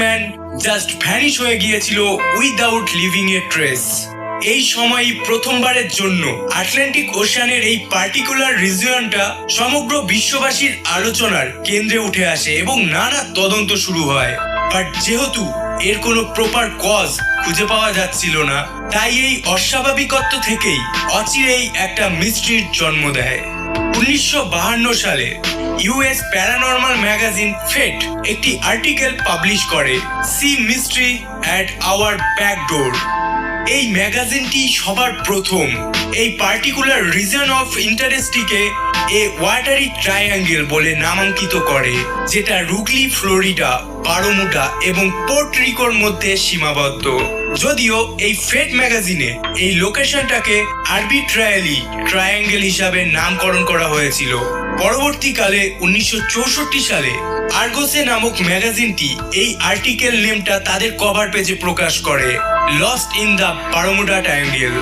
Man just vanish হয়ে গিয়েছিল without living এ trace এই সময়ই প্রথমবারের জন্য আটলান্টিক ওশানের এই পার্টিকুলার রিজিয়নটা সমগ্র বিশ্ববাসীর আলোচনার কেন্দ্রে উঠে আসে এবং নানা তদন্ত শুরু হয়। বাট যেহেতু এর কোনো প্রপার কজ খুঁজে পাওয়া যাচ্ছিল না, তাই এই অস্বাভাবিকত্ব থেকেই অচিরেই একটা মিস্ট্রির জন্ম দেয়। উনিশশো সালে ইউএস প্যারানর্মাল ম্যাগাজিন ফেট একটি আর্টিকেল পাবলিশ করে sea mystery at our backdoor এই ম্যাগাজিনটি সবার প্রথম। এই পার্টিকুলার রিজন অফ ইন্টারেস্টটিকে এ ওয়াটারি ট্রায়াঙ্গেল বলে নামাঙ্কিত করে, যেটা রুগলি ফ্লোরিডা বারোমুডা এবং পোর্ট রিকোর মধ্যে সীমাবদ্ধ। যদিও এই ফেট ম্যাগাজিনে এই লোকেশনটাকে আরবিট্রায়ালি ট্রায়াঙ্গেল হিসাবে নামকরণ করা হয়েছিল। পরবর্তীকালে উনিশশো চৌষট্টি সালে আর্গোসে নামক ম্যাগাজিনটি এই আর্টিকেল নেমটা তাদের কভার পেজে প্রকাশ করে, lost in the Bermuda triangle.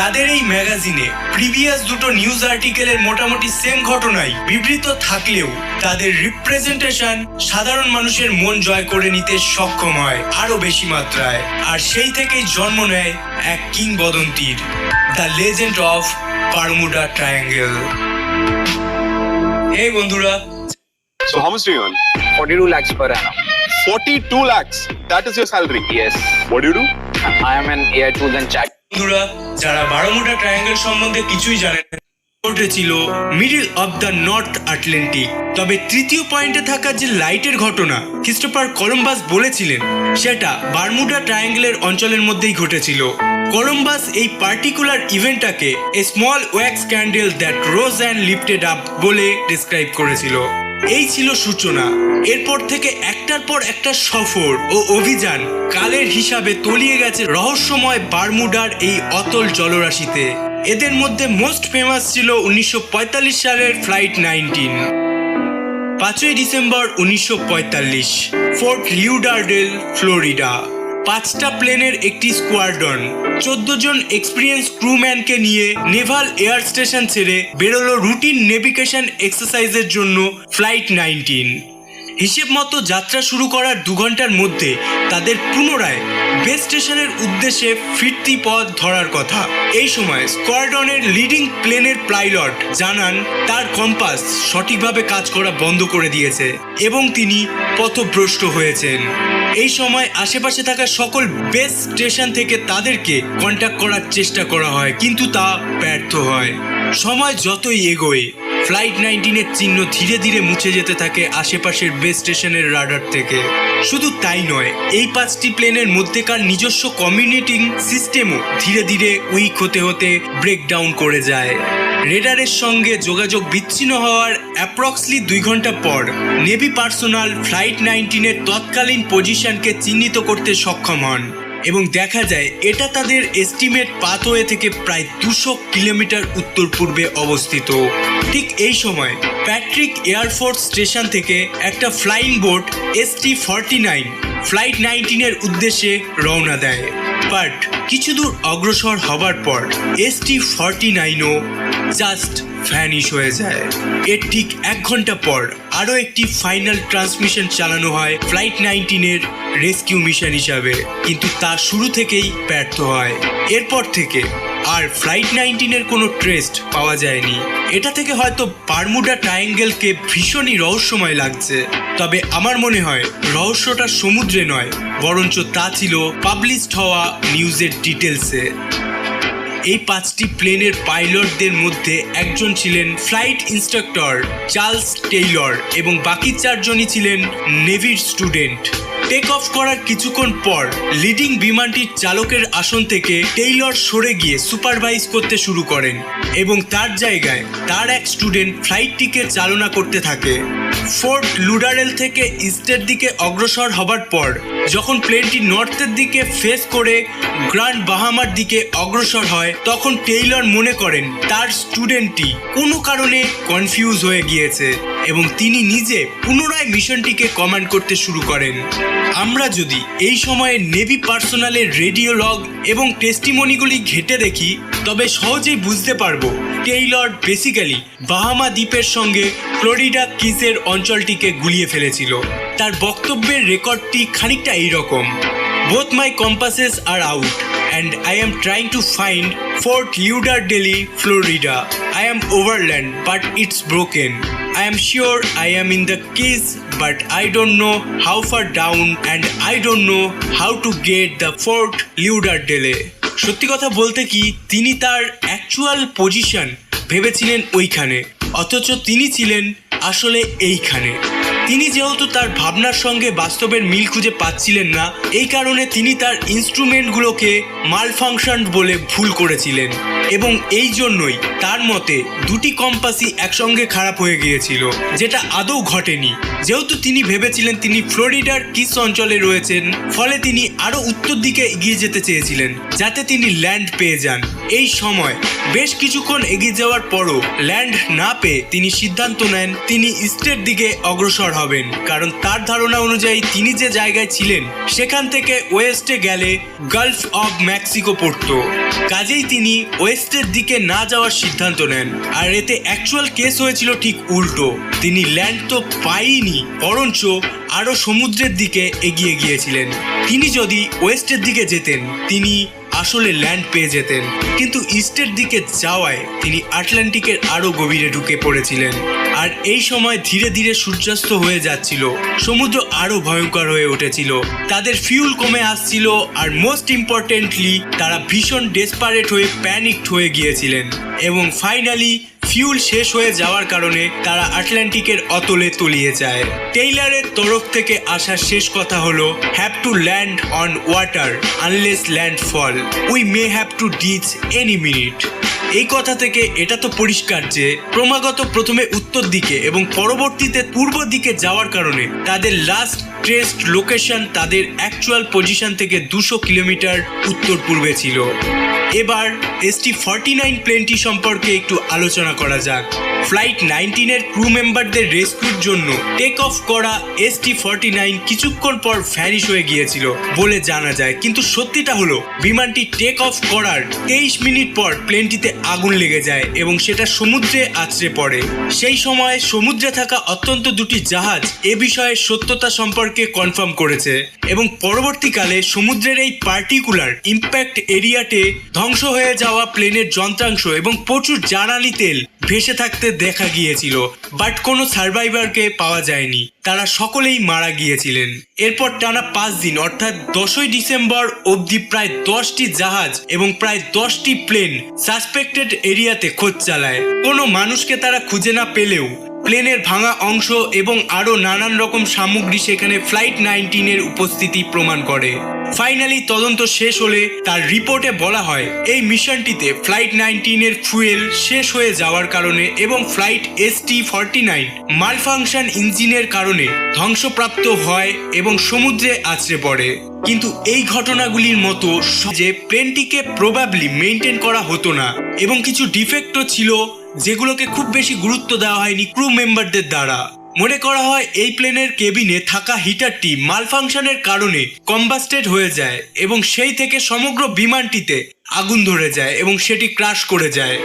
তাদের এই ম্যাগাজিনে প্রিভিয়াস দুটো নিউজ আর্টিকেলের মোটামুটি সেম ঘটনাই বিবৃত থাকলেও তাদের রিপ্রেজেন্টেশন সাধারণ মানুষের মন জয় করে নিতে সক্ষম হয় আরও বেশি মাত্রায় আর সেই থেকেই জন্ম নেয় এক কিংবদন্তির the legend of Bermuda triangle এই বন্ধুরা So how much do you earn? 42 lakhs per annum. 42 lakhs. That is your salary. Yes. What do you do? I am an AI tools and chat বন্ধুরা যারা বারোমুডা triangle সম্বন্ধে কিছুই জানেন ঘটেছিল middle of the North Atlantic. তবে তৃতীয় পয়েন্টে থাকা যে লাইটের ঘটনা, ক্রিস্টোফার কলম্বাস বলেছিলেন, সেটা বারমুডা ট্রায়াঙ্গেলের অঞ্চলের মধ্যেই ঘটেছিল। কলম্বাস এই particular ইভেন্টটাকে a small wax candle that rose and lifted up বলে ডিসক্রাইব করেছিল। এই ছিল সূচনা। এরপর থেকে একটার পর একটা সফর ও অভিযান কালের হিসাবে তলিয়ে গেছে রহস্যময় বারমুডার এই অতল জলরাশিতে। এদের মধ্যে মোস্ট ফেমাস ছিল উনিশশো পঁয়তাল্লিশ সালের ফ্লাইট নাইনটিন পাঁচই ডিসেম্বর উনিশশো পঁয়তাল্লিশ ফোর্ট লিউডারডেল ফ্লোরিডা পাঁচটা প্লেনের একটি স্কোয়াড্রন চোদ্দ জন এক্সপিরিয়েন্স ক্রুম্যানকে নিয়ে নেভাল এয়ার স্টেশন ছেড়ে বেরোলো রুটিন নেভিগেশন এক্সারসাইজের জন্য ফ্লাইট নাইনটিন। হিসেব মতো যাত্রা শুরু করার দু ঘণ্টার মধ্যে তাদের পুনরায় বেস স্টেশনের উদ্দেশ্যে ফিরতি পথ ধরার কথা। এই সময় স্কোয়াড্রনের লিডিং প্লেনের পাইলট জানান, তার কম্পাস সঠিকভাবে কাজ করা বন্ধ করে দিয়েছে এবং তিনি পথভ্রষ্ট হয়েছেন। এই সময় আশেপাশে থাকা সকল বেস স্টেশন থেকে তাদেরকে কন্ট্যাক্ট করার চেষ্টা করা হয়, কিন্তু তা ব্যর্থ হয়। সময় যতই এগোয় ফ্লাইট নাইনটিনের চিহ্ন ধীরে ধীরে মুছে যেতে থাকে আশেপাশের বেস স্টেশনের রাডার থেকে। শুধু তাই নয়, এই পাঁচটি প্লেনের মধ্যেকার নিজস্ব কমিউনিটিং সিস্টেমও ধীরে ধীরে উইক হতে হতে ব্রেকডাউন করে যায়। রেডারের সঙ্গে যোগাযোগ বিচ্ছিন্ন হওয়ার অ্যাপ্রক্সলি দুই ঘণ্টা পর নেভি পার্সোনাল ফ্লাইট নাইনটিনের তৎকালীন পজিশনকে চিহ্নিত করতে সক্ষম হন। এবং দেখা যায় এটা তাদের এস্টিমেট পাথওয়ে থেকে প্রায় দুশো কিলোমিটার উত্তর পূর্বে অবস্থিত। ঠিক এই সময় প্যাট্রিক এয়ারফোর্স স্টেশন থেকে একটা flying boat S T forty nine, flight নাইনটিনের উদ্দেশ্যে রওনা দেয়। বাট কিছু দূর অগ্রসর হবার পর এস টি ফর্টি নাইনও জাস্ট ভ্যানিশ হয়ে যায়। এর ঠিক এক ঘণ্টা পর আরও একটি ফাইনাল ট্রান্সমিশন চালানো হয় ফ্লাইট নাইনটিনের রেস্কিউ মিশন হিসাবে। কিন্তু তা শুরু থেকেই ব্যর্থ হয়। এরপর থেকে আর ফ্লাইট নাইনটিনের কোনো ট্রেস্ট পাওয়া যায়নি। এটা থেকে হয়তো বারমুডা ট্রায়াঙ্গেলকে ভীষণই রহস্যময় লাগছে। তবে আমার মনে হয় রহস্যটা সমুদ্রে নয়, বরঞ্চ তা ছিল পাবলিশড হওয়া নিউজের ডিটেলসে এই পাঁচটি প্লেনের পাইলটদের মধ্যে একজন ছিলেন ফ্লাইট ইন্সট্রাক্টর, চার্লস টেইলর, এবং বাকি চারজনই ছিলেন নেভির স্টুডেন্ট। টেক অফ করার কিছুক্ষণ পর লিডিং বিমানটির চালকের আসন থেকে টেইলর সরে গিয়ে সুপারভাইজ করতে শুরু করেন এবং তার জায়গায় তার এক স্টুডেন্ট ফ্লাইটটিকে চালনা করতে থাকে। ফোর্ট লুডারেল থেকে ইস্টের দিকে অগ্রসর হবার পর যখন প্লেনটি নর্থের দিকে ফেস করে গ্র্যান্ড বাহামার দিকে অগ্রসর হয়, তখন টেইলর মনে করেন তার স্টুডেন্টটি কোনো কারণে কনফিউজ হয়ে গিয়েছে এবং তিনি নিজে পুনরায় মিশনটিকে কমান্ড করতে শুরু করেন। আমরা যদি এই সময়ে নেভি পার্সোনালের রেডিও লগ এবং টেস্টিমনিগুলি ঘেটে দেখি, তবে সহজেই বুঝতে পারব টেইলর বেসিক্যালি বাহামা দ্বীপের সঙ্গে ফ্লোরিডা কিসের অঞ্চলটিকে গুলিয়ে ফেলেছিল। তার বক্তব্যের রেকর্ডটি খানিকটা এইরকম both my compasses are out and I am trying to find Fort Lauderdale Florida I am overland but it's broken I am sure I am in the keys, but I don't know how far down and I don't know how to get the Fort Lauderdale. সত্যি কথা বলতে কি তিনি তার actual position ভেবেছিলেন ওইখানে অথচ তিনি ছিলেন আসলে এইখানে তিনি যেহেতু তার ভাবনার সঙ্গে বাস্তবের মিল খুঁজে পাচ্ছিলেন না, এই কারণে তিনি তার ইনস্ট্রুমেন্টগুলোকে মাল ফাংশন বলে ভুল করেছিলেন। এবং এই জন্যই তার মতে দুটি কম্পাসই একসঙ্গে খারাপ হয়ে গিয়েছিল, যেটা আদৌ ঘটেনি। যেহেতু তিনি ভেবেছিলেন তিনি ফ্লোরিডার কিস অঞ্চলে রয়েছেন, ফলে তিনি আরও উত্তর দিকে এগিয়ে যেতে চেয়েছিলেন, যাতে তিনি ল্যান্ড পেয়ে যান। এই সময় বেশ কিছুক্ষণ এগিয়ে যাওয়ার পরও ল্যান্ড না পেয়ে তিনি সিদ্ধান্ত নেন, তিনি ইস্টের দিকে অগ্রসর হবেন। কারণ তার ধারণা অনুযায়ী তিনি যে জায়গায় ছিলেন, সেখান থেকে ওয়েস্টে গেলে গালফ অফ মেক্সিকো পড়তো। কাজেই তিনি ওয়েস্টের দিকে না যাওয়ার সিদ্ধান্ত নেন। আর এতে অ্যাকচুয়াল কেস হয়েছিল ঠিক উল্টো। তিনি ল্যান্ড তো পাইনি বরঞ্চ আরও সমুদ্রের দিকে এগিয়ে গিয়েছিলেন। তিনি যদি ওয়েস্টের দিকে যেতেন, তিনি আসলে ল্যান্ড পেয়ে যেতেন। কিন্তু ইস্টের দিকে যাওয়ায় তিনি আটলান্টিকের আরও গভীরে ঢুকে পড়েছিলেন। আর এই সময় ধীরে ধীরে সূর্যাস্ত হয়ে যাচ্ছিল। সমুদ্র আরও ভয়ঙ্কর হয়ে উঠেছিল। তাদের ফিউল কমে আসছিল আর মোস্ট ইম্পর্টেন্টলি তারা ভীষণ ডেসপারেট হয়ে প্যানিকড হয়ে গিয়েছিলেন। এবং ফাইনালি ফিউল শেষ হয়ে যাওয়ার কারণে তারা আটলান্টিকের অতলে তলিয়ে যায়। টেইলারের তরফ থেকে আসা শেষ কথা হলো have to land on water unless landfall we may have to ditch any minute এই কথা থেকে এটা তো পরিষ্কার যে, ক্রমাগত প্রথমে উত্তর দিকে এবং পরবর্তীতে পূর্ব দিকে যাওয়ার কারণে তাদের লাস্ট ট্রেস্ট লোকেশন তাদের অ্যাকচুয়াল পজিশন থেকে দুশো কিলোমিটার উত্তর পূর্বে ছিল। এবার এসটি ফর্টি নাইন প্লেনটি সম্পর্কে একটু আলোচনা করা যাক। ফ্লাইট নাইনটিনের ক্রু মেম্বারদের রেস্কিউর জন্য টেক অফ করা এসটি ফর্টি নাইন কিছুক্ষণ পর ভ্যানিশ হয়ে গিয়েছিল বলে জানা যায়। কিন্তু সত্যিটা হলো, বিমানটি টেক অফ করার তেইশ মিনিট পর প্লেনটিতে আগুন লেগে যায় এবং সেটা সমুদ্রে আছড়ে পড়ে। সেই সময় সমুদ্রে থাকা অত্যন্ত দুটি জাহাজ এ বিষয়ে সত্যতা সম্পর্কে কনফার্ম করেছে এবং পরবর্তীকালে সমুদ্রের এই পার্টিকুলার ইম্প্যাক্ট এরিয়াতে ধ্বংস হয়ে যাওয়া প্লেনের যন্ত্রাংশ এবং প্রচুর জ্বালানি তেল ভেসে থাকতে দেখা গিয়েছিল বাট কোনো সার্ভাইভারকে পাওয়া যায়নি। তারা সকলেই মারা গিয়েছিলেন। এরপর টানা পাঁচ দিন, অর্থাৎ দশই ডিসেম্বর অবধি প্রায় দশটি জাহাজ এবং প্রায় দশটি প্লেন সাসপেক্টেড এরিয়াতে খোঁজ চালায়। কোনো মানুষকে তারা খুঁজে না পেলেও প্লেনের ভাঙা অংশ এবং আরও নানান রকম সামগ্রী সেখানে ফ্লাইট নাইনটিনের উপস্থিতি প্রমাণ করে। ফাইনালি তদন্ত শেষ হলে তার রিপোর্টে বলা হয়, এই মিশনটিতে ফ্লাইট নাইনটিনের ফুয়েল শেষ হয়ে যাওয়ার কারণে এবং flight S T forty nine malfunction ইঞ্জিনের কারণে ধ্বংসপ্রাপ্ত হয় এবং সমুদ্রে আছড়ে পড়ে। কিন্তু এই ঘটনাগুলির মতো যে প্লেনটিকে প্রবাবলি মেনটেন করা হতো না এবং কিছু ডিফেক্টও ছিল যেগুলোকে খুব বেশি গুরুত্ব দেওয়া হয়নি ক্রু মেম্বারদের দ্বারা। মনে করা হয় এই প্লেনের কেবিনে থাকা হিটারটি মালফাংশনের কারণে কম্বাস্টেড হয়ে যায় এবং সেই থেকে সমগ্র বিমানটিতে আগুন ধরে যায় এবং সেটি ক্রাশ করে যায়।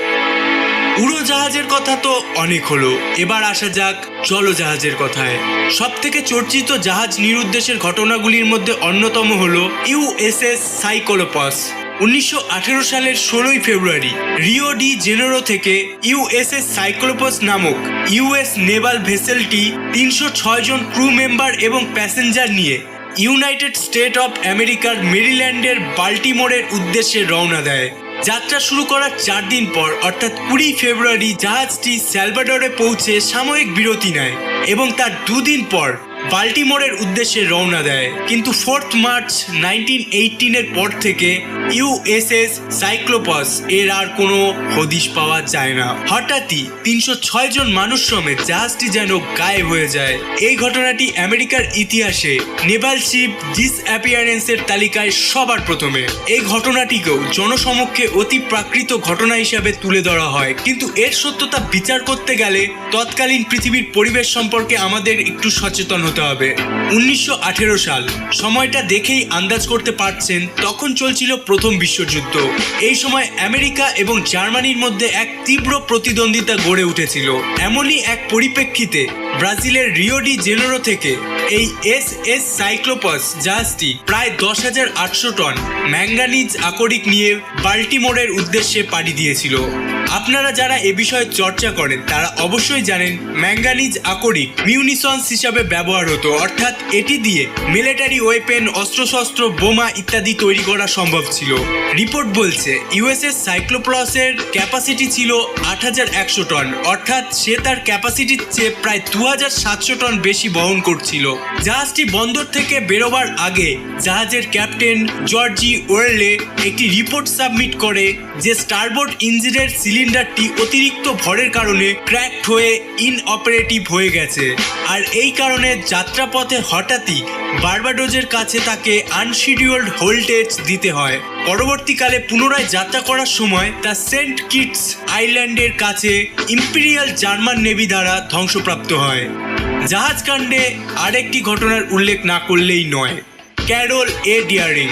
উড়োজাহাজের কথা তো অনেক হলো। এবার আসা যাক জলজাহাজের কথায়। সব থেকে চর্চিত জাহাজ নিরুদ্দেশের ঘটনাগুলির মধ্যে অন্যতম হলো ইউএসএস সাইকোলোপাস। উনিশশো আঠেরো সালের ষোলোই ফেব্রুয়ারি, রিও ডি জেনেরো থেকে ইউএসএস সাইক্লোপাস নামক ইউএস নেভাল ভেসেলটি তিনশো ছয় জন ক্রু মেম্বার এবং প্যাসেঞ্জার নিয়ে ইউনাইটেড স্টেট অফ আমেরিকার মেরিল্যান্ডের বাল্টিমোরের উদ্দেশ্যে রওনা দেয়। যাত্রা শুরু করার চার দিন পর, অর্থাৎ কুড়ি ফেব্রুয়ারি, জাহাজটি স্যালভাডরে পৌঁছে সাময়িক বিরতি নেয় এবং তার দুদিন পর বাল্টিমোরের উদ্দেশ্যে রওনা দেয়। কিন্তু ফোর্থ মার্চ নাইনটিন এইটিনের পর থেকে ইউএসএস সাইক্লোপাস এর আর কোনো হদিশ পাওয়া যায় না। হঠাৎই তিনশো ছয় জন মানুষ সমেত জাহাজটি যেন গায়েব হয়ে যায়। এই ঘটনাটি আমেরিকার ইতিহাসে নেভাল শিপ ডিসঅ্যাপিয়ারেন্সের তালিকায় সবার প্রথমে। এই ঘটনাটিকেও জনসমক্ষে অতি প্রাকৃত ঘটনা হিসাবে তুলে ধরা হয়। কিন্তু এর সত্যতা বিচার করতে গেলে তৎকালীন পৃথিবীর পরিবেশ সম্পর্কে আমাদের একটু সচেতন হতে হবে। উনিশশো সাল, সময়টা দেখেই আন্দাজ করতে পারছেন, তখন চলছিল প্রথম বিশ্বযুদ্ধ। এই সময় আমেরিকা এবং জার্মানির মধ্যে এক তীব্র প্রতিদ্বন্দ্বিতা গড়ে উঠেছিল। এমনই এক পরিপ্রেক্ষিতে ব্রাজিলের রিওডি জেনেরো থেকে এই এস এস সাইক্লোপাস জাহাজটি প্রায় দশ হাজার আটশো টন ম্যাঙ্গানিজ আকরিক নিয়ে বাল্টিমোরের উদ্দেশ্যে পাড়ি দিয়েছিল। আপনারা যারা এ বিষয়ে চর্চা করেন, তারা অবশ্যই জানেন ম্যাঙ্গানিজ আকরিক মিউনিসন্স হিসাবে ব্যবহার হতো অর্থাৎ এটি দিয়ে মিলিটারি ওয়েপেন অস্ত্রশস্ত্র, বোমা ইত্যাদি তৈরি করা সম্ভব ছিল। রিপোর্ট বলছে ইউএসএস সাইক্লোপ্লসের ক্যাপাসিটি ছিল আট হাজার একশো টন, অর্থাৎ সে তার ক্যাপাসিটির চেয়ে প্রায় দু হাজার সাতশো টন বেশি বহন করছিল। জাহাজটি বন্দর থেকে বেরোবার আগে জাহাজের ক্যাপ্টেন জর্জি ওয়ার্লে একটি রিপোর্ট সাবমিট করে যে স্টারবোর্ড ইঞ্জিনের সিলিন্ডারটি অতিরিক্ত ভরের কারণে ক্র্যাকড হয়ে ইনঅপারেটিভ হয়ে গেছে। আর এই কারণে যাত্রাপথে হঠাৎই বার্বাডোজের কাছে তাকে আনশিডিউল্ড ভোল্টেজ দিতে হয়। পরবর্তীকালে পুনরায় যাত্রা করার সময় তা সেন্ট কিটস আইল্যান্ডের কাছে ইম্পিরিয়াল জার্মান নেভি দ্বারা ধ্বংসপ্রাপ্ত হয়। জাহাজকাণ্ডে আরেকটি ঘটনার উল্লেখ না করলেই নয়। Carroll A Deering.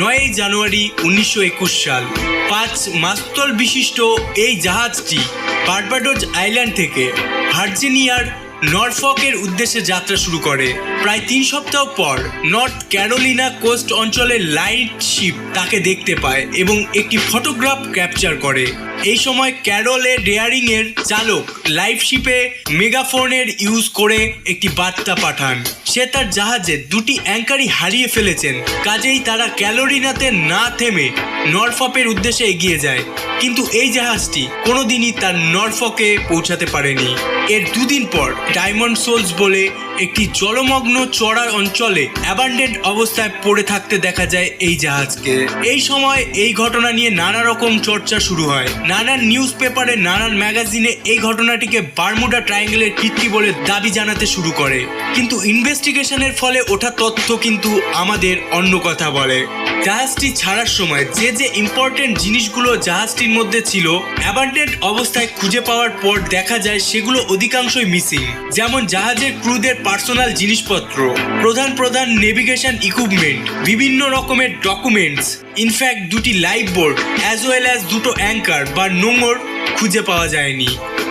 নয়ই জানুয়ারি উনিশশো একুশ সাল, পাঁচ মাস্তল বিশিষ্ট এই জাহাজটি বার্বাডোজ আইল্যান্ড থেকে ভার্জিনিয়ার নরফকের উদ্দেশ্যে যাত্রা শুরু করে। প্রায় তিন সপ্তাহ পর নর্থ ক্যারোলিনা কোস্ট অঞ্চলের লাইট শিপ তাকে দেখতে পায় এবং একটি ফটোগ্রাফ ক্যাপচার করে। এই সময় ক্যারোলে ডেয়ারিং এর চালক লাইভ শিপে মেগাফোনের ইউজ করে একটি বার্তা পাঠান। সে তার জাহাজে দুটি অ্যাঙ্কারই হারিয়ে ফেলেছেন। কাজেই তারা ক্যালোরিনাতে না থেমে নরফপের উদ্দেশ্যে এগিয়ে যায়। কিন্তু এই জাহাজটি কোনোদিনই তার নরফকে পৌঁছাতে পারেনি। এর দুদিন পর ডায়মন্ড সোলস বলে একটি জলমগ্ন চড়ার অঞ্চলে অ্যাবান্ডেন্ট অবস্থায় পড়ে থাকতে দেখা যায় এই জাহাজকে। এই সময় এই ঘটনা নিয়ে নানা রকম চর্চা শুরু হয়। নানান নিউজ পেপারে নানান ম্যাগাজিনে এই ঘটনাটিকে বারমুডা ট্রায়াঙ্গেলের কীর্তি বলে দাবি জানাতে শুরু করে। কিন্তু ইনভেস্টিগেশনের ফলে ওঠা তথ্য কিন্তু আমাদের অন্য কথা বলে। জাহাজটি ছাড়ার সময় যে যে ইম্পর্টেন্ট জিনিসগুলো জাহাজটির মধ্যে ছিল অ্যাবান্ডেন্ট অবস্থায় খুঁজে পাওয়ার পর দেখা যায় সেগুলো অধিকাংশই মিসিং যেমন জাহাজের ক্রুদের পার্সোনাল জিনিসপত্র, প্রধান প্রধান নেভিগেশন ইকুইপমেন্ট বিভিন্ন রকমের ডকুমেন্টস ইনফ্যাক্ট দুটি life board as well as দুটো অ্যাঙ্কার বা নোঙর খুঁজে পাওয়া যায়নি।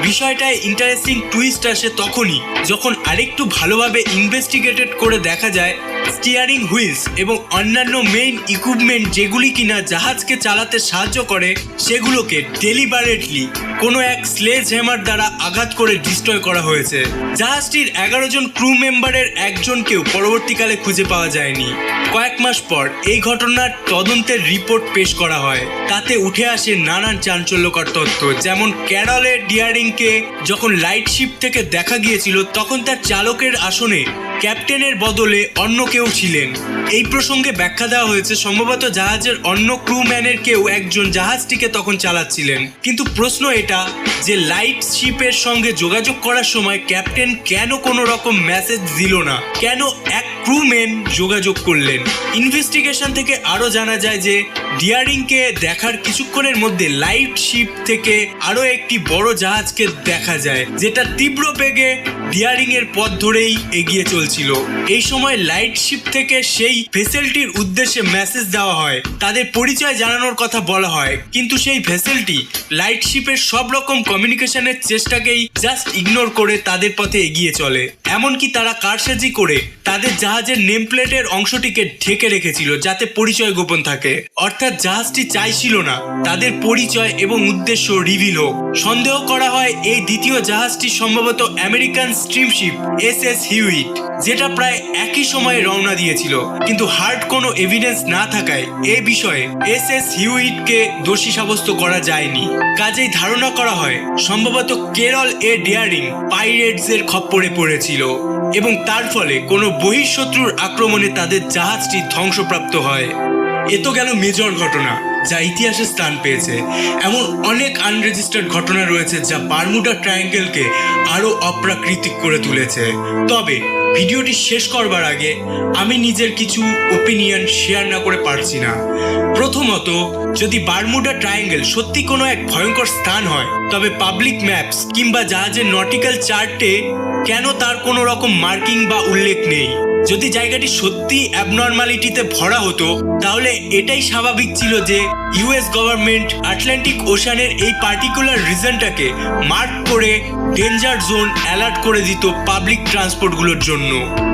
বিষয়টায় ইন্টারেস্টিং টুইস্ট আসে তখনই, যখন আরেকটু ভালোভাবে ইনভেস্টিগেটেড করে দেখা যায় স্টিয়ারিং হুইলস এবং অন্যান্য মেইন ইকুইপমেন্ট যেগুলি কিনা জাহাজকে চালাতে সাহায্য করে, সেগুলোকে ডেলিবারেটলি কোনো এক স্লেজ হ্যামার দ্বারা আঘাত করে ডিস্ট্রয় করা হয়েছে। জাহাজটির এগারো জন ক্রু মেম্বারের একজনকেও পরবর্তীকালে খুঁজে পাওয়া যায়নি। কয়েক মাস পর এই ঘটনার তদন্তের রিপোর্ট পেশ করা হয়। তাতে উঠে আসে নানান চাঞ্চল্যকর তথ্য যেমন ক্যারলের ডিয়ারিংকে যখন লাইট শিপ থেকে দেখা গিয়েছিল, তখন তার চালকের আসনে ক্যাপ্টেনের বদলে অন্য কেউ ছিলেন। এই প্রসঙ্গে ব্যাখ্যা দেওয়া হয়েছে, সম্ভবত জাহাজের অন্য ক্রুম্যানের কেউ একজন জাহাজটিকে তখন চালাচ্ছিলেন। কিন্তু প্রশ্ন এটা যে লাইট শিপের সঙ্গে যোগাযোগ করার সময় ক্যাপ্টেন কেন কোনো রকম মেসেজ দিল না? কেন এক ক্রুম্যান যোগাযোগ করলেন। ইনভেস্টিগেশন থেকে আরও জানা যায় যে ডিয়ারিংকে দেখার কিছুক্ষণের মধ্যে লাইট শিপ থেকে আরও একটি বড় জাহাজকে দেখা যায়, যেটা তীব্র বেগে ডিয়ারিং এর পথ ধরেই এগিয়ে চলছিল। এই সময় লাইট শিপ থেকে সেই ভেসেলটির উদ্দেশ্যে মেসেজ দেওয়া হয়। তাদের পরিচয় জানানোর কথা বলা হয়। কিন্তু সেই ভেসেলটি লাইট শিপের সব রকম কমিউনিকেশনের চেষ্টাকেই জাস্ট ইগনোর করে তাদের পথে এগিয়ে চলে। এমনকি তারা কারসাজি করে তাদের জাহাজের নেম প্লেটের অংশটিকে ঢেকে রেখেছিল যাতে পরিচয় গোপন থাকে। অর্থাৎ জাহাজটি চাইছিল না, তাদের পরিচয় এবং উদ্দেশ্য রিভিল হোক। সন্দেহ করা হয় এই দ্বিতীয় জাহাজটি সম্ভবত American steamship S S Hewitt, যেটা প্রায় একই সময়ে রওনা দিয়েছিল। কিন্তু হার্ড কোনো এভিডেন্স না থাকায় এ বিষয়ে এস এস হিউইটকে দোষী সাব্যস্ত করা যায়নি। কাজেই ধারণা করা হয়, সম্ভবত কেরল এ ডিয়ারিং পাইরেটস এর খপ্পরে পড়েছিল এবং তার ফলে কোনো বহিঃশত্রুর আক্রমণে তাদের জাহাজটি ধ্বংসপ্রাপ্ত হয়। এ তো গেল মেজর ঘটনা, যা ইতিহাসে স্থান পেয়েছে। এমন অনেক আনরেজিস্টার্ড ঘটনা রয়েছে যা বারমুডা ট্রায়াঙ্গেলকে আরও অপ্রাকৃতিক করে তুলেছে। তবে ভিডিওটি শেষ করবার আগে আমি নিজের কিছু ওপিনিয়ন শেয়ার না করে পারছি না। প্রথমত, যদি বারমুডা ট্রায়াঙ্গেল সত্যি কোনো এক ভয়ঙ্কর স্থান হয়, তবে পাবলিক ম্যাপস কিংবা জাহাজের নটিক্যাল চার্টে কেন তার কোনো রকম মার্কিং বা উল্লেখ নেই? যদি জায়গাটি সত্যি অ্যাবনর্মালিটিতে ভরা হতো, তাহলে এটাই স্বাভাবিক ছিল যে ইউএস গভর্নমেন্ট আটলান্টিক ওশানের এই পার্টিকুলার রিজনটাকে মার্ক করে ডেঞ্জার জোন অ্যালার্ট করে দিত পাবলিক ট্রান্সপোর্টগুলোর জন্য।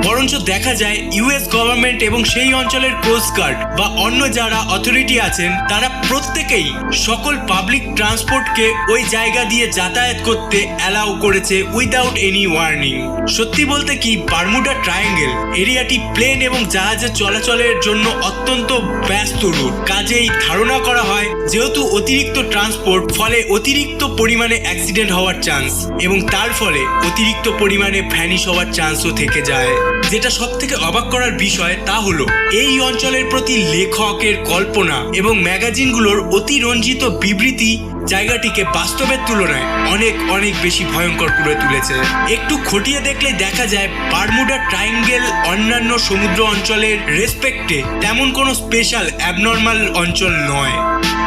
বরঞ্চ দেখা যায় ইউএস গভর্নমেন্ট এবং সেই অঞ্চলের কোস্ট গার্ড বা অন্য যারা অথরিটি আছেন, তারা প্রত্যেকেই সকল পাবলিক ট্রান্সপোর্টকে ওই জায়গা দিয়ে যাতায়াত করতে অ্যালাউ করেছে উইদাউট এনি ওয়ার্নিং সত্যি বলতে কি বারমুডা ট্রায়াঙ্গেল এরিয়াটি প্লেন এবং জাহাজের চলাচলের জন্য অত্যন্ত ব্যস্ত রুট কাজেই ধারণা করা হয়, যেহেতু অতিরিক্ত ট্রান্সপোর্ট ফলে অতিরিক্ত পরিমাণে অ্যাক্সিডেন্ট হওয়ার চান্স এবং তার ফলে অতিরিক্ত পরিমাণে ভ্যানিশ হওয়ার চান্সও থেকে যায়। যেটা সব থেকে অবাক করার বিষয় তা হলো, এই অঞ্চলের প্রতি লেখকের কল্পনা এবং ম্যাগাজিনগুলোর অতিরঞ্জিত বিবৃতি জায়গাটিকে বাস্তবের তুলনায় অনেক অনেক বেশি ভয়ঙ্কর করে তুলেছে। একটু খটিয়ে দেখলে দেখা যায়, বারমুডা ট্রায়াঙ্গেল অন্যান্য সমুদ্র অঞ্চলের রেসপেক্টে তেমন কোনো স্পেশাল, অ্যাবনর্মাল অঞ্চল নয়।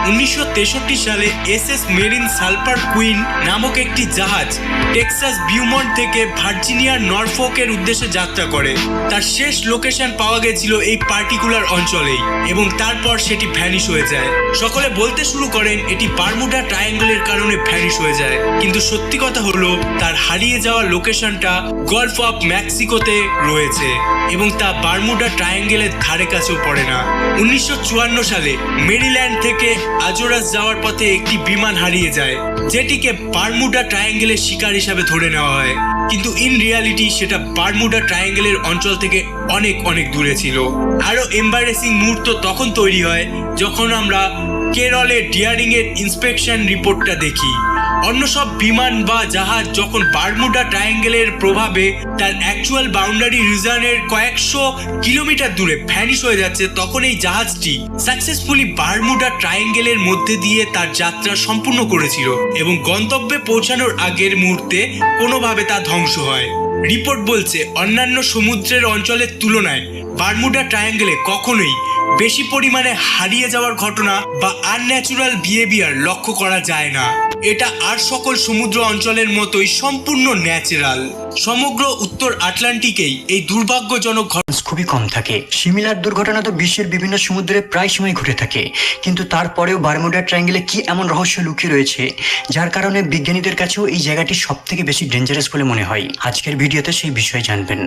উনিশশো তেষট্টি সালে S S Marine Sulphur Queen নামক একটি জাহাজ টেক্সাস বিউমন্ট থেকে ভার্জিনিয়ার নরফোকের উদ্দেশ্যে যাত্রা করে। তার শেষ লোকেশন পাওয়া গেছিল এই পার্টিকুলার অঞ্চলেই এবং তারপর সেটি ভ্যানিশ হয়ে যায়। সকলে বলতে শুরু করেন, এটি বারমুডা ট্রায়াঙ্গেলের কারণে ভ্যানিশ হয়ে যায়। কিন্তু সত্যি কথা হলো, তার হারিয়ে যাওয়া লোকেশনটা গলফ অফ মেক্সিকোতে রয়েছে এবং তা বারমুডা ট্রায়াঙ্গেলের ধারে কাছেও পড়ে না। উনিশশো চুয়ান্ন সালে মেরিল্যান্ড থেকে আজোরাস যাওয়ার পথে একটি বিমান হারিয়ে যায়, যেটিকে বারমুডা ট্রায়াঙ্গেলের শিকার হিসাবে ধরে নেওয়া হয়। কিন্তু ইন রিয়ালিটি সেটা বারমুডা ট্রায়াঙ্গেলের অঞ্চল থেকে অনেক অনেক দূরে ছিল। আরও এম্বারেসিং মুহূর্ত তখন তৈরি হয়, যখন আমরা কেরলে ডিয়ারিং এর ইন্সপেকশন রিপোর্টটা দেখি। অন্য সব বিমান বা জাহাজ যখন বারমুডা ট্রায়াঙ্গেলের প্রভাবে তার অ্যাকচুয়াল বাউন্ডারি রিজনের কয়েকশো কিলোমিটার দূরে ভ্যানিশ হয়ে যাচ্ছে, তখন এই জাহাজটি সাকসেসফুলি বারমুডা ট্রায়াঙ্গেলের মধ্যে দিয়ে তার যাত্রা সম্পূর্ণ করেছিল এবং গন্তব্যে পৌঁছানোর আগের মুহূর্তে কোনোভাবে তা ধ্বংস হয়। রিপোর্ট বলছে, অন্যান্য সমুদ্রের অঞ্চলের তুলনায় বারমুডা ট্রায়াঙ্গেলে কখনোই বেশি পরিমাণে হারিয়ে যাওয়ার ঘটনা বা আনন্যাচুরাল বিহেভিয়ার লক্ষ্য করা যায় না। এটা আর সকল সমুদ্র অঞ্চলের মতোই সম্পূর্ণ ন্যাচারাল। সমগ্র উত্তর আটলান্টিকেই এই দুর্ভাগ্যজনক ঘটনা খুবই কম থাকে। সিমিলার দুর্ঘটনা তো বিশ্বের বিভিন্ন সমুদ্রে প্রায় সময় ঘটে থাকে। কিন্তু তারপরেও বারমুডা ট্রায়াঙ্গেলে কি এমন রহস্য লুকিয়ে রয়েছে, যার কারণে বিজ্ঞানীদের কাছেও এই জায়গাটি সব থেকে বেশি ডেঞ্জারাস বলে মনে হয়। আজকের ভিডিওতে সেই বিষয়ে জানবেন।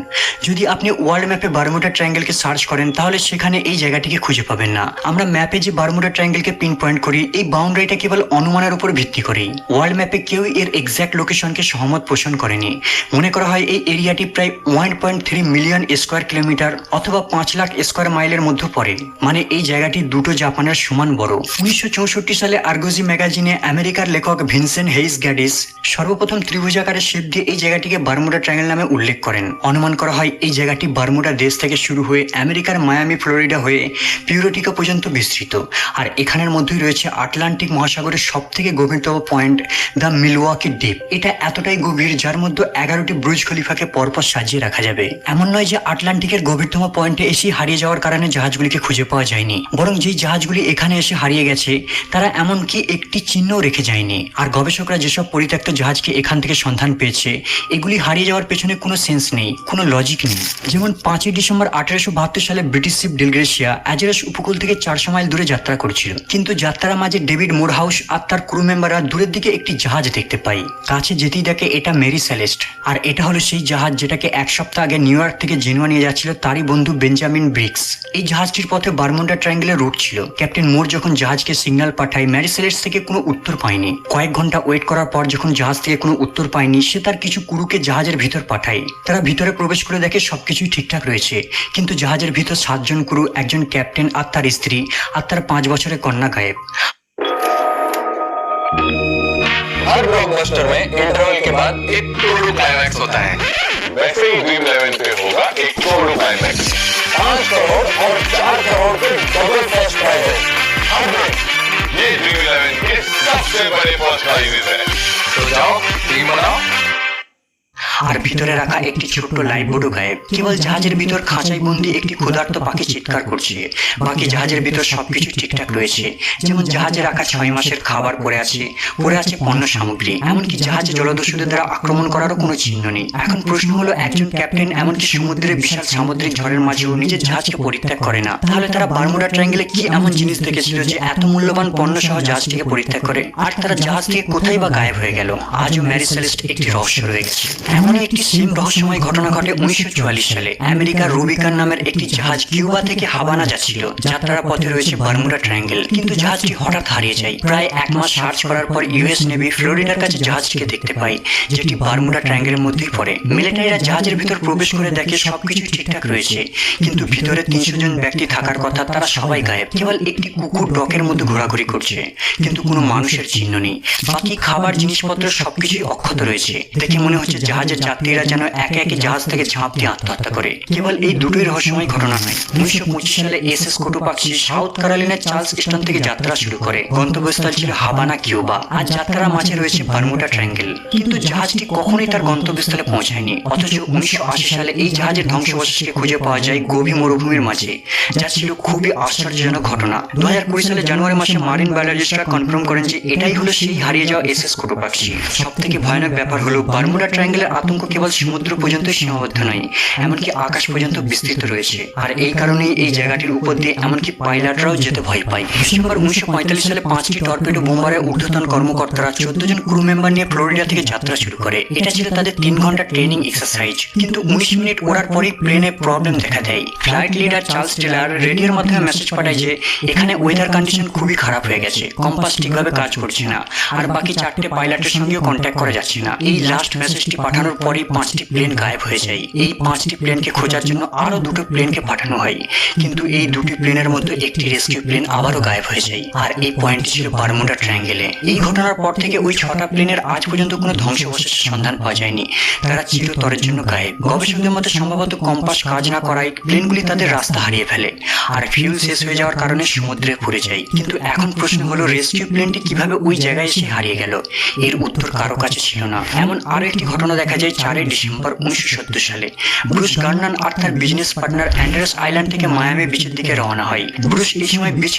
যদি আপনি ওয়ার্ল্ড ম্যাপে বারমুডা ট্রায়াঙ্গেলকে সার্চ করেন, তাহলে সেখানে এই জায়গাটিকে খুঁজে পাবেন না। আমরা ম্যাপে যে বারমুডা ট্রায়াঙ্গেলকে পিন পয়েন্ট করি, এই বাউন্ডারিটা কেবল অনুমানের উপর ভিত্তি করেই ওয়ার্ল্ড ম্যাপে কেউ এর এক্স্যাক্ট লোকেশনকে সহমত পোষণ করেনি। মনে করা হয় এই এরিয়াটি প্রায় one point three million square kilometre অথবা পাঁচ লাখ স্কোয়ার মাইলের মধ্যে পড়ে। মানে এই জায়গাটি দুটো জাপানের সমান বড়। উনিশশো চৌষট্টি সালে আর্গোজি ম্যাগাজিনে আমেরিকার লেখক ভিনসেন্ট হেইস গ্যাডিস সর্বপ্রথম ত্রিভুজাকারের শেপ দিয়ে এই জায়গাটিকে বারমুডা ট্রায়াঙ্গেল নামে উল্লেখ করেন। অনুমান করা হয় এই জায়গাটি বারমুডা দেশ থেকে শুরু হয়ে আমেরিকার মায়ামি, ফ্লোরিডা হয়ে পিউরোটিকা পর্যন্ত বিস্তৃত। আর এখানের মধ্যেই রয়েছে আটলান্টিক মহাসাগরের সব থেকে গভীরতম পয়েন্ট দ্য মিলওয়াকি দ্বীপ এটা এতটাই গভীর যার মধ্যে এগারোটি ব্রুজ খলিফাকে পরপর সাজিয়ে রাখা যাবে। এমন নয় যে আটলান্টিকের গভীরতম পয়েন্টে এসে হারিয়ে যাওয়ার কারণে জাহাজগুলিকে খুঁজে পাওয়া যায়নি। বরং যেই জাহাজগুলি এখানে এসে হারিয়ে গেছে, তারা এমনকি একটি চিহ্নও রেখে যায়নি। আর গবেষকরা যেসব পরিত্যক্ত জাহাজকে এখান থেকে সন্ধান পেয়েছে, এগুলি হারিয়ে যাওয়ার পেছনে কোনো সেন্স নেই, কোনো লজিক নেই। যেমন পাঁচই ডিসেম্বর আঠারোশো বাহাত্তর সালে ব্রিটিশ শিপ ডিলগ্রেসিয়া অ্যাজেরাস উপকূল থেকে চারশো মাইল দূরে যাত্রা করছিল। কিন্তু যাত্রার মাঝে ডেভিড মোরহাউস আর তার ক্রু মেম্বাররা দূরের দিকে একটি জাহাজ দেখতে পাই। কাছে যেতেই দেখে এটা মেরি সেলেস্ট। আর এটা হলো সেই জাহাজ যেটাকে এক সপ্তাহ আগে নিউ ইয়র্ক থেকে জেনুয়া নিয়ে যাচ্ছিল তারই বন্ধু বেঞ্জামিন ব্রিক্স। এই জাহাজটির পথে বারমুন্ডা ট্রায়াঙ্গেলের রুট ছিল। ক্যাপ্টেন মোর যখন জাহাজকে সিগন্যাল পাঠায় ম্যারি সেলেস্ট থেকে কোনো উত্তর পায়নি। কয়েক ঘণ্টা ওয়েট করার পর যখন জাহাজ থেকে কোনো উত্তর পায়নি, সে তার কিছু কুরুকে জাহাজের ভিতর পাঠায়। তারা ভিতরে প্রবেশ করে দেখে সবকিছুই ঠিকঠাক রয়েছে। কিন্তু জাহাজের ভিতর সাতজন কুরু, একজন ক্যাপ্টেন আর তার স্ত্রী আর তার পাঁচ বছরের কন্যা গায়েব। ब्लॉकबस्टर में इंटरवल के बाद एक टोटल क्लाइमैक्स होता है। वैसे ही ड्रीम इलेवन पे होगा एक टोटल क्लाइमैक्स पाँच करोड़ और चार करोड़ के डबल फ़र्स्ट प्राइजेस ये ड्रीम इलेवन के सबसे बड़े फ़र्स्ट प्राइजेस है। तो जाओ टीम बनाओ। আর ভিতরে রাখা একটি ছোট্ট লাইফ বোর্ডও গায়েব কেবল জাহাজের ভিতর খাঁচাই বন্দি একটি ক্ষুধার্ত পাখি চিৎকার করছে। বাকি জাহাজের ভিতর সবকিছু ঠিকঠাক রয়েছে। যেমন জাহাজে রাখা ছয় মাসের খাবার পড়ে আছে। পড়ে আছে পণ্য সামগ্রী। এমনকি জাহাজে জলদস্যুদের দ্বারা আক্রমণ করারও কোনো চিহ্ন নেই। এখন প্রশ্ন হলো একজন ক্যাপ্টেন এমনকি সমুদ্রের বিশাল সামুদ্রিক ঝড়ের মাঝেও নিজের জাহাজকে পরিত্যাগ করে না। তাহলে তারা বারমুডা ট্রায়াঙ্গেলে কি এমন জিনিস দেখেছিল যে এত মূল্যবান পণ্য সহ জাহাজটিকে পরিত্যাগ করে আর তারা জাহাজ থেকে কোথায় বা গায়েব হয়ে গেল আজও ম্যারি সেলেস্ট একটি রহস্য রয়ে গেছে এমন একটি সিম রহস্যময় ঘটনা ঘটে উনিশশো চুয়াল্লিশ সালে। আমেরিকার রুবিকার নামের একটি জাহাজ কিউবা থেকে হাবানা যাচ্ছিল, যাত্রার পথে রয়েছে বারমুডা ট্রায়াঙ্গেল। কিন্তু জাহাজটি হঠাৎ হারিয়ে যায়। প্রায় এক মাস সার্চ করার পর ইউএস নেভি ফ্লোরিডার কাছে জাহাজটিকে দেখতে পায় যেটি বারমুডা ট্রায়াঙ্গেলের মধ্যেই পড়ে। মিলিটারিরা জাহাজের ভিতর প্রবেশ করে দেখে সবকিছু ঠিকঠাক রয়েছে। কিন্তু ভিতরে তিনশো জন ব্যক্তি থাকার কথা তারা সবাই গায়েব। কেবল একটি কুকুর ডকের মধ্যে ঘোরাঘুরি করছে। কিন্তু কোনো মানুষের চিহ্ন নেই। বাকি খাবার, জিনিসপত্র সবকিছুই অক্ষত রয়েছে। দেখে মনে হচ্ছে জাহাজের যাত্রীরা যেন একে একে জাহাজ থেকে ঝাঁপ দিয়ে আত্মহত্যা করে। কেবল এই দুটোই রহস্যময় ঘটনা নয়। উনিশশো পঁচিশ সালে এস এস কোটোপাক্ষী সাউথ ক্যারোলিনার চার্লস স্টন থেকে যাত্রা শুরু করে। গন্তব্যস্থল ছিল হাবানা কিউবা। আর যাত্রার মাঝে রয়েছে বারমুডা ট্রায়াঙ্গেল। কিন্তু জাহাজটি কখনোই তার গন্তব্যস্থলে পৌঁছায়নি। অথচ উনিশশো আশি সালে এই জাহাজের ধ্বংসাবশেষকে খুঁজে পাওয়া যায় গভীর মরুভূমির মাঝে যা ছিল খুবই আশ্চর্যজনক ঘটনা। দু হাজার কুড়ি সালে জানুয়ারি মাসে মারিন বায়োলজিস্টরা কনফার্ম করেন যে এটাই হলো সেই হারিয়ে যাওয়া এস এস কোটোপাক্ষী সব থেকে ভয়ানক ব্যাপার হলো বারমুডা ট্রায়াঙ্গেলের আতঙ্ক কেবল সমুদ্র পর্যন্ত সীমাবদ্ধ নয়, এমনকি আকাশ পর্যন্ত বিস্তৃত রয়েছে। আর এই কারণেই এই জায়গাটির উপর দিয়ে এমনকি পাইলটরাও যেতে ভয় পায়। ডিসেম্বর উনিশশো পঁয়তাল্লিশ সালে পাঁচটি টর্পেডো বোম্বারের ঊর্ধ্বতন কর্মকর্তারা চোদ্দ জন ক্রু মেম্বার নিয়ে ফ্লোরিডা থেকে যাত্রা শুরু করে। এটা ছিল তাদের তিন ঘণ্টা ট্রেনিং এক্সারসাইজ। কিন্তু উনিশ মিনিট ওড়ার পরেই প্লেনে প্রবলেম দেখা দেয়। ফ্লাইট লিডার চার্লস টেলার রেডিওর মাধ্যমে মেসেজ পাঠায় যে, এখানে ওয়েদার কন্ডিশন খুবই খারাপ হয়ে গেছে, কম্পাস ঠিকভাবে কাজ করছে না, আর বাকি চারটে পাইলটের সঙ্গেও কন্ট্যাক্ট করা যাচ্ছে না। এই লাস্ট মেসেজটি পাঠানোর পরেই পাঁচটি প্লেন গায়েব হয়ে যায়। এই পাঁচটি প্লেনকে খোঁজার জন্য আরও দুটো প্লেনকে পাঠানো হয়। কিন্তু এই দুটি প্লেনের মধ্যে একটি রেস্কিউ প্লেন আবারও গায়েব হয়ে যায়। আর এই পয়েন্টটি ছিল বারমুডা ট্রায়াঙ্গেলে এই ঘটনার পর থেকে ওই ছটা প্লেনের আজ পর্যন্ত কোনো ধ্বংসাবশেষের সন্ধান পাওয়া যায়নি। তারা চিরতরের জন্য গায়েব। গবেষকদের মধ্যে সম্ভবত কম্পাস কাজ না করায় প্লেনগুলি তাদের রাস্তা হারিয়ে ফেলে। আর ফিউল শেষ হয়ে যাওয়ার কারণে সমুদ্রে পড়ে যায়। কিন্তু এখন প্রশ্ন হলো রেস্কিউ প্লেনটি কীভাবে ওই জায়গায় এসে হারিয়ে গেল এর উত্তর কারও কাছে ছিল না এমন আরও একটি ঘটনা দেখা যায় চারই ডিসেম্বর উনিশশো সত্তর সালে। ব্রুস গার্নান আর তার বিজনেস পার্টনার আইল্যান্ড থেকে মায়ামি বিচের দিকে রওনা হয়। ব্রুস এই সময় বিচ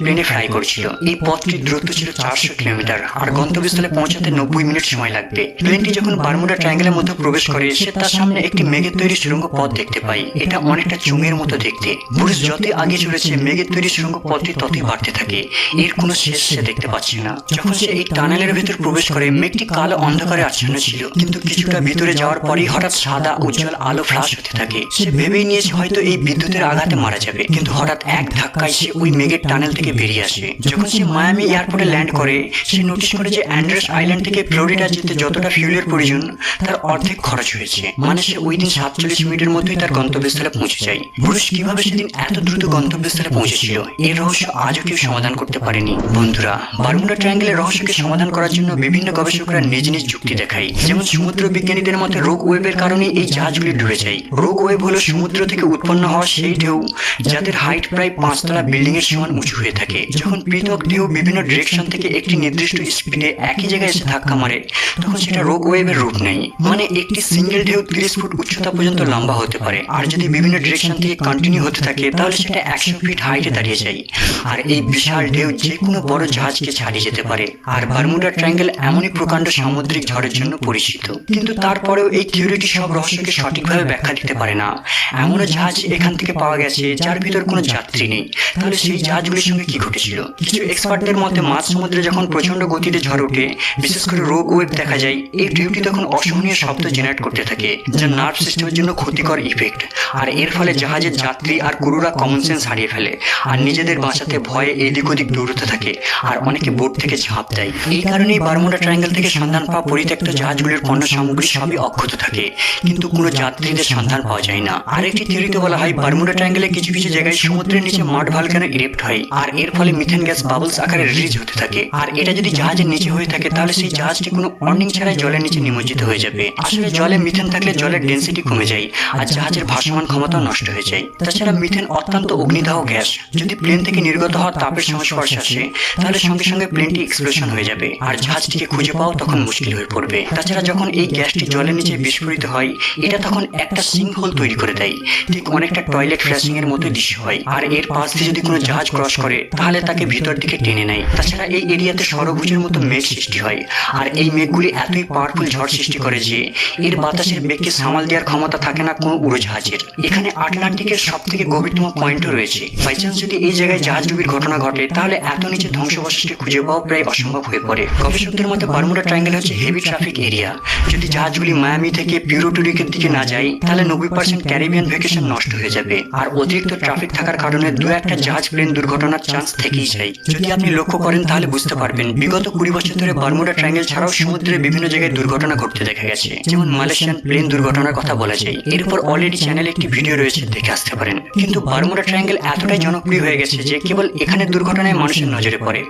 প্লেনে ফ্লাই করছিল। এই পথটির দূরত্ব ছিল চারশো কিলোমিটার আর গন্তব্যস্থলে পৌঁছাতে নব্বই মিনিট সময় লাগবে। প্লেনটি যখন বারমুডা ট্রায়াঙ্গেলের মধ্যে প্রবেশ করে, সে তার সামনে একটি মেঘের তৈরি সুড়ঙ্গ পথ দেখতে পায়। এটা অনেকটা চুঙের মতো দেখতে। ব্রুস যতই আগে চলেছে, মেঘের তৈরি সুড়ঙ্গ পথটি ততই বাড়তে থাকে। এর কোনো শেষ সে দেখতে পাচ্ছে না। যখন সে এই টানেলের ভেতর প্রবেশ করে, মেঘটি কালো অন্ধকারে আচ্ছন্ন ছিল। কিন্তু কিছুটা ভিতরে যাওয়ার পরেই হঠাৎ সাদা উজ্জ্বল আলো ফ্লাশ হতে থাকে। সে ভেবেই নিয়েছে হয়তো এই বিদ্যুতের আঘাতে মারা যাবে, কিন্তু হঠাৎ এক ধাক্কায় সে ওই মেঘের টানেল থেকে বেরিয়ে আসে। যখন সে মায়ামি এয়ারপোর্টে ল্যান্ড করে, সে নোটিশ করে যে অ্যান্ড্রেস আইল্যান্ড থেকে ফ্লোরিডা যেতে যতটা ফিউলের প্রয়োজন, তার অর্ধেক খরচ হয়েছে। মানে সে ওই দিন সাতচল্লিশ মিনিটের মধ্যেই তার গন্তব্যস্থলে পৌঁছে যায়। ব্রুস কীভাবে সেদিন এত দ্রুত গন্তব্যস্থলে পৌঁছেছিল এর রহস্য আজও কেউ সমাধান করতে পারেনি। বন্ধুরা, বারমুডা ট্রায়াঙ্গেলের রহস্যকে সমাধান করার জন্য বিভিন্ন গবেষকরা নিজ নিজ যুক্তি দেখায়। যেমন সমুদ্র বিজ্ঞানীদের মতে রোগ ওয়েবের কারণে এই জাহাজগুলি ডুবে যায়। রোগ ওয়েব হলো সমুদ্র থেকে উৎপন্ন হওয়া সেই ঢেউ যাদের হাইট প্রায় পাঁচতলা বিল্ডিং এর সমান উঁচু হয়ে থাকে। যখন পৃথক ঢেউ বিভিন্ন ডিরেকশন থেকে একটি নির্দিষ্ট স্পিডে একই জায়গায় এসে ধাক্কা মারে, তখন সেটা রোগ ওয়েবের রূপ নেয়। মানে একটি সিঙ্গেল ঢেউ তিরিশ ফুট উচ্চতা পর্যন্ত লম্বা হতে পারে। আর যদি বিভিন্ন ডিরেকশন থেকে কন্টিনিউ হতে থাকে, তাহলে সেটা একশো ফিট হাইটে দাঁড়িয়ে যায়। আর এই বিশাল ঢেউ যে কোনো বড় জাহাজকে ছাড়িয়ে যেতে পারে। আর বারমুডা ট্রায়াঙ্গেল এমনই প্রকাণ্ড সামুদ্রিক ঝড়ের জন্য পরিচিত। কিন্তু তারপরেও এই থিওরিটি সব রহস্যকে সঠিকভাবে ব্যাখ্যা দিতে পারে না। এমনও জাহাজ এখান থেকে পাওয়া গেছে যার ভিতর কোনো যাত্রী নেই। তাহলে সেই জাহাজগুলির সঙ্গে কি ঘটেছিল? কিছু এক্সপার্টদের মতে মাঝ সমুদ্রে যখন প্রচণ্ড গতিতে ঝড় ওঠে, বিশেষ করে রোগ ওয়েব দেখা যায়, এই ঢেউটি তখন অসহনীয় শব্দ জেনারেট করতে থাকে, যা নার্ভ সিস্টেমের জন্য ক্ষতিকর ইফেক্ট। আর এর ফলে জাহাজের যাত্রী আর ক্রুরা কমন সেন্স হারিয়ে ফেলে, আর নিজেদের বাঁচাতে ভয়ে এদিক ওদিক দৌড়তে থাকে, আর অনেকে বোট থেকে ঝাঁপ দেয়। এই কারণেই বারমুডা ট্রায়াঙ্গেল থেকে সন্ধান পাওয়া পরিত্যক্ত জাহাজগুলির পণ্য সামগ্রী সবই অক্ষত থাকে। কিন্তু কোনো যাত্রীদের সন্ধান পাওয়া যায় না। আরেকটি থিওরিতে বলা হয় বারমুডা ট্রায়াঙ্গেলে কিছু কিছু জায়গায় সমুদ্রের নিচে মাঠ ভালকানো ইরেপ্ট হয়। আর এর ফলে মিথেন গ্যাস বাবলস আকারে রিলিজ হতে থাকে। আর এটা যদি জাহাজের নিচে হয়ে থাকে তাহলে সেই জাহাজটি কোনো ওয়ার্নিং ছাড়াই জলের নিচে নিমজ্জিত হয়ে যাবে। আসলে জলে মিথেন থাকলে জলের ডেন্সিটি কমে যায় আর জাহাজের ভাসমান ক্ষমতাও নষ্ট হয়ে যায় তাছাড়া মিথেন অত্যন্ত অগ্নিদাহ গ্যাস যদি প্লেন থেকে নির্গত হওয়া তাপের সংস্পর্শে আসে তাহলে সঙ্গে সঙ্গে প্লেনটি এক্সপ্লোশন হয়ে যাবে আর জাহাজটিকে খুঁজে পাওয়া তখন মুশকিল হয়ে পড়বে তাছাড়া যখন এই গ্যাসটি জলের নিচে বিস্ফোরিত হয়। এটা তখন একটা সিঙ্ক হোল তৈরি করে দেয়। ঠিক অনেকটা টয়লেট ফ্লাশিং এর মতো দৃশ্য হয়। আর এর পাশ দিয়ে যদি কোনো জাহাজ ক্রস করে তাহলে তাকে ভিতর দিকে টেনে নেয়। তাছাড়া এই এরিয়াতে সরভুজের মতো মেঘ সৃষ্টি হয়। আর এই মেঘগুলি এতই পাওয়ারফুল ঝড় সৃষ্টি করে যে এর বাতাসের বেগকে সামাল দেওয়ার ক্ষমতা থাকে না কোনো উড়োজাহাজের এখানে আটলান্টিকের সব থেকে গভীরতম পয়েন্টও রয়েছে। বাই চান্স যদি এই জায়গায় জাহাজ ডুবির ঘটনা ঘটে তাহলে এত নিচে ধ্বংসাবশেষটি খুঁজে পাওয়া প্রায় অসম্ভব হয়ে পড়ে গবেষকদের মতে বারমুডা ট্রায়াঙ্গেল হচ্ছে হেভি ট্রাফিক এরিয়া যদি জাহাজগুলি মায়ামি থেকে পিউরোটুরিকের দিকে না যায়, তাহলে নব্বই পার্সেন্ট ক্যারিবিয়ান ভ্যাকেশন নষ্ট হয়ে যাবে। আর অতিরিক্ত ট্রাফিক থাকার কারণে দু একটা জাহাজ প্লেন দুর্ঘটনার চান্স থেকেই যায়। যদি আপনি লক্ষ্য করেন, তাহলে বুঝতে পারবেন, বিগত কুড়ি বছর ধরে বারমুডা ট্রায়াঙ্গেল ছাড়াও সমুদ্রে বিভিন্ন জায়গায় দুর্ঘটনা ঘটতে দেখা গেছে। যেমন মালয়েশিয়ান প্লেন দুর্ঘটনার কথা বলা যায়। এর উপর অলরেডি চ্যানেলে একটি ভিডিও রয়েছে, দেখে আসতে পারেন। কিন্তু বারমুডা ট্রায়াঙ্গেল এতটাই জনপ্রিয় হয়ে গেছে যে কেবল এখানে দুর্ঘটনায় মানুষের নজরে পড়ে।